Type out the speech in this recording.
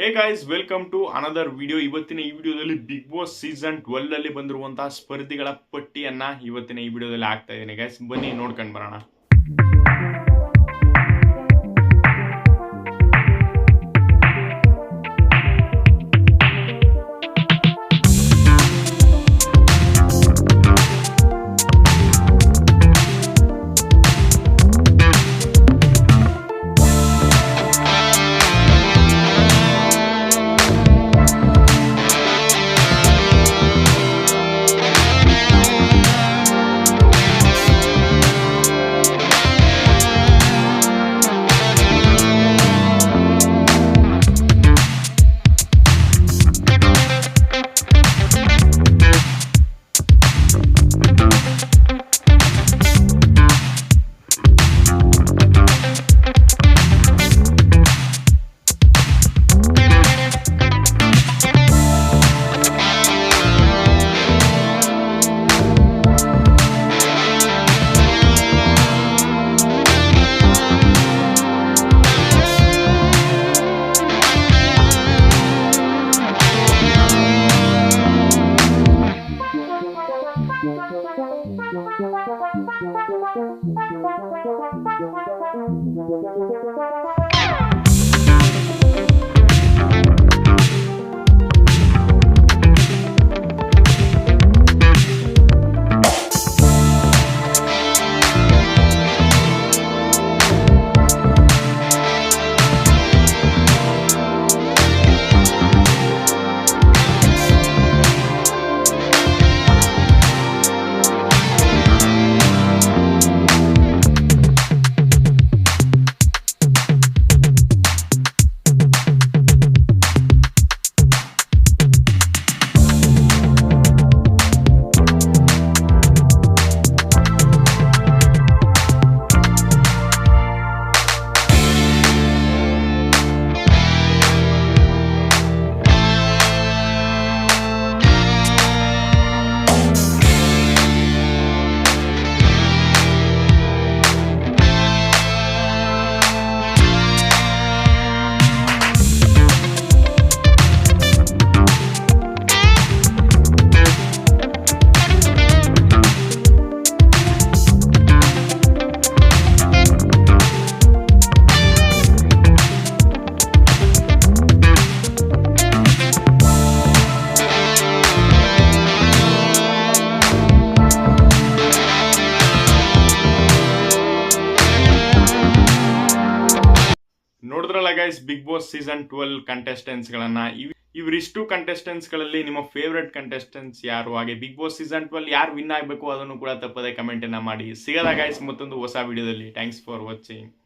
Hey guys welcome to another video ಇವತ್ತಿನ ಈ ವಿಡಿಯೋದಲ್ಲಿ ಬಿಗ್ ಬಾಸ್ ಸೀಸನ್ ಟ್ವೆಲ್ ಅಲ್ಲಿ ಬಂದಿರುವಂತಹ ಸ್ಪರ್ಧಿಗಳ ಪಟ್ಟಿಯನ್ನ ಇವತ್ತಿನ ಈ ವಿಡಿಯೋದಲ್ಲಿ ಆಗ್ತಾ ಇದ್ದೀನಿ ಗೈಸ್ ಬನ್ನಿ ನೋಡ್ಕೊಂಡು ಬರೋಣ. Thank you. Guys Big Boss season twelve contestants ಗಳನ್ನ ಇವ್- ಇವರಿಷ್ಟು ಕಂಟೆಸ್ಟೆಂಟ್ಸ್ಗಳಲ್ಲಿ ನಿಮ್ಮ ಫೇವ್ರೆಟ್ ಕಂಟೆಸ್ಟೆಂಟ್ಸ್ ಯಾರು? ಹಾಗೆ ಬಿಗ್ ಬಾಸ್ ಸೀಸನ್ ಟ್ವೆಲ್ ಯಾರು ವಿನ್ ಆಗಬೇಕು ಅದನ್ನು ಕೂಡ ತಪ್ಪದೆ ಕಮೆಂಟ್ ಮಾಡಿ. ಸಿಗದ ಗೈಸ್ ಮತ್ತೊಂದು ಹೊಸ ವಿಡಿಯೋದಲ್ಲಿ ಥ್ಯಾಂಕ್ಸ್ ಫಾರ್ ವಾಚಿಂಗ್